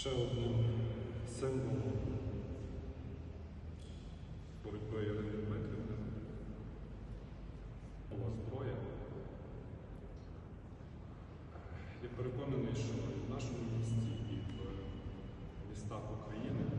Ще одним символом боротьби Ірини Дмитрівни була зброя. Я переконаний, що в нашому місті, і в містах України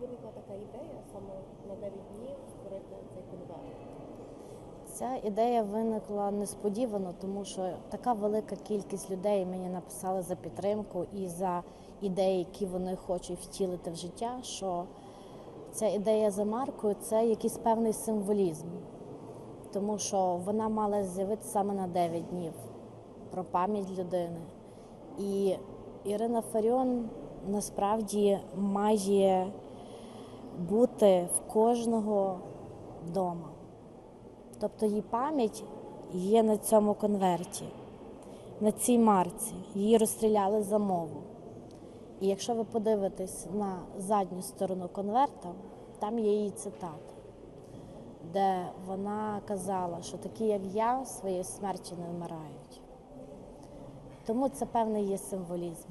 виникла така ідея саме на 9 днів створити цей конверт? Ця ідея виникла несподівано, тому що така велика кількість людей мені написали за підтримку і за ідеї, які вони хочуть втілити в життя. Що ця ідея за маркою це якийсь певний символізм, тому що вона мала з'явитися саме на 9 днів про пам'ять людини. І Ірина Фаріон насправді має бути в кожного вдома. Тобто її пам'ять є на цьому конверті, на цій марці. Її розстріляли за мову. І якщо ви подивитесь на задню сторону конверта, там є її цитата, де вона казала, що такі, як я, своєї смерті не вмирають. Тому це певний є символізм.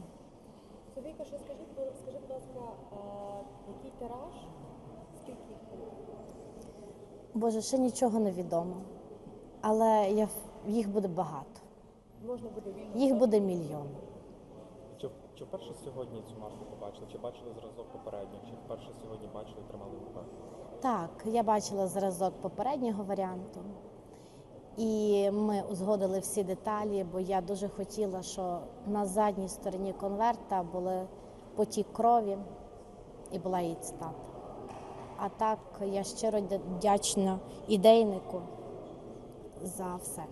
Софійка, ще скажіть, скажи, будь ласка, тираж? Скільки їх було? Боже, ще нічого не відомо, але я, їх буде багато. Можна буде вільно. Їх буде мільйон. Чи, чи вперше сьогодні цю марку побачили? Чи бачили зразок попередніх? Чи вперше сьогодні бачили і тримали в руках? Так, я бачила зразок попереднього варіанту, і ми узгодили всі деталі, бо я дуже хотіла, що на задній стороні конверта були потік крові і була її цитата. А так я щиро вдячна ідейнику за все.